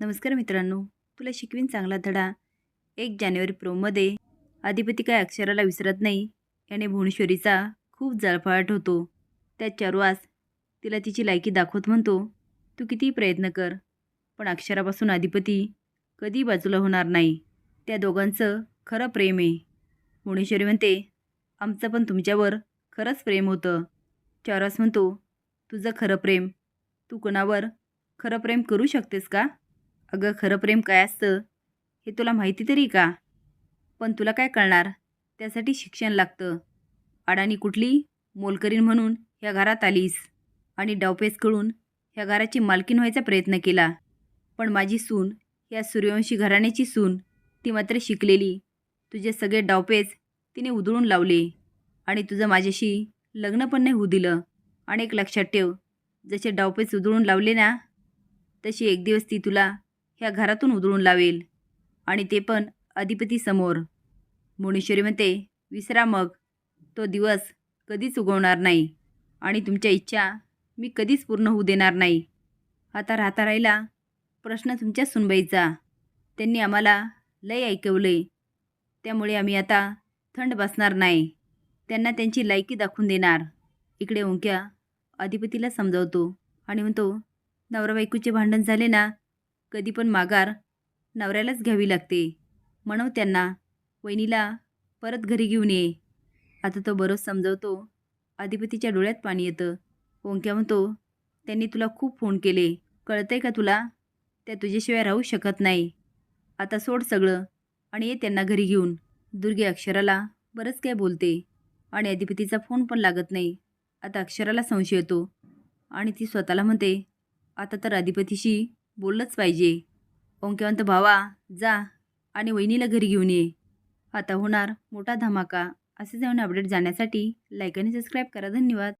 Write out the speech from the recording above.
नमस्कार मित्रांनो तुला शिकवीन चांगला धडा. एक जानेवारी प्रोमध्ये अधिपती काय अक्षराला विसरत नाही याने भुवनेश्वरीचा खूप जळफळाट होतो. त्या चारुवास तिला तिची लायकी दाखवत म्हणतो तू कितीही प्रयत्न कर पण अक्षरापासून अधिपती कधी बाजूला होणार नाही. त्या दोघांचं खरं प्रेम आहे. भुवनेश्वरी म्हणते आमचं पण तुमच्यावर खरंच प्रेम होतं. चारवास म्हणतो तुझं खरं प्रेम तू कोणावर खरं प्रेम करू शकतेस का? अगं खरं प्रेम काय असतं? हे तुला माहिती तरी का? पण तुला काय कळणार? त्यासाठी शिक्षण लागतं. अडाणी कुठली? मोलकरीण म्हणून ह्या घरात आलीस. आणि डावपेस कळून ह्या घराची मालकीन व्हायचा प्रयत्न केला. पण माझी सून या सूर्यवंशी घराण्याची सून ती मात्र शिकलेली. तुझे सगळे डावपेच तिने उधळून लावले. आणि तुझं माझ्याशी लग्न पण नाही होऊ दिलं. आणि एक लक्षात ठेव जसे डावपेच उधळून लावले ना तशी एक दिवस ती तुला या घरातून उधळून लावेल. आणि ते पण अधिपतीसमोर भुवनेश्वरी म्हणते विसरा मग. तो दिवस कधीच उगवणार नाही. आणि तुमच्या इच्छा मी कधीच पूर्ण होऊ देणार नाही. आता राहता राहिला प्रश्न तुमच्या सुनबाईचा. त्यांनी आम्हाला लय ऐकवले. त्यामुळे आम्ही आता थंड बसणार नाही. त्यांना त्यांची लायकी दाखवून देणार. इकडे ओंक्या अधिपतीला समजावतो आणि म्हणतो नवरा बायकोचे भांडण झाले ना कधी पण माघार नवऱ्यालाच घ्यावी लागते. म्हणून त्यांना वहिनीला परत घरी घेऊन ये. आता तो बरोच समजवतो. अधिपतीच्या डोळ्यात पाणी येतं. ओंक्या म्हणतो त्यांनी तुला खूप फोन केले. कळतंय का तुला? त्या तुझ्याशिवाय राहू शकत नाही. आता सोड सगळं आणि ये त्यांना घरी घेऊन. दुर्गे अक्षराला बरंच काय बोलते आणि अधिपतीचा फोन पण लागत नाही. आता अक्षराला संशय येतो आणि ती स्वतःला म्हणते आता तर अधिपतीशी बोललंच पाहिजे. ओंकेवंत भावा जा आणि वहिनीला घरी घेऊन ये. आता होणार मोठा धमाका. असे जाऊन अपडेट जाण्यासाठी लाईक आणि सबस्क्राईब करा. धन्यवाद.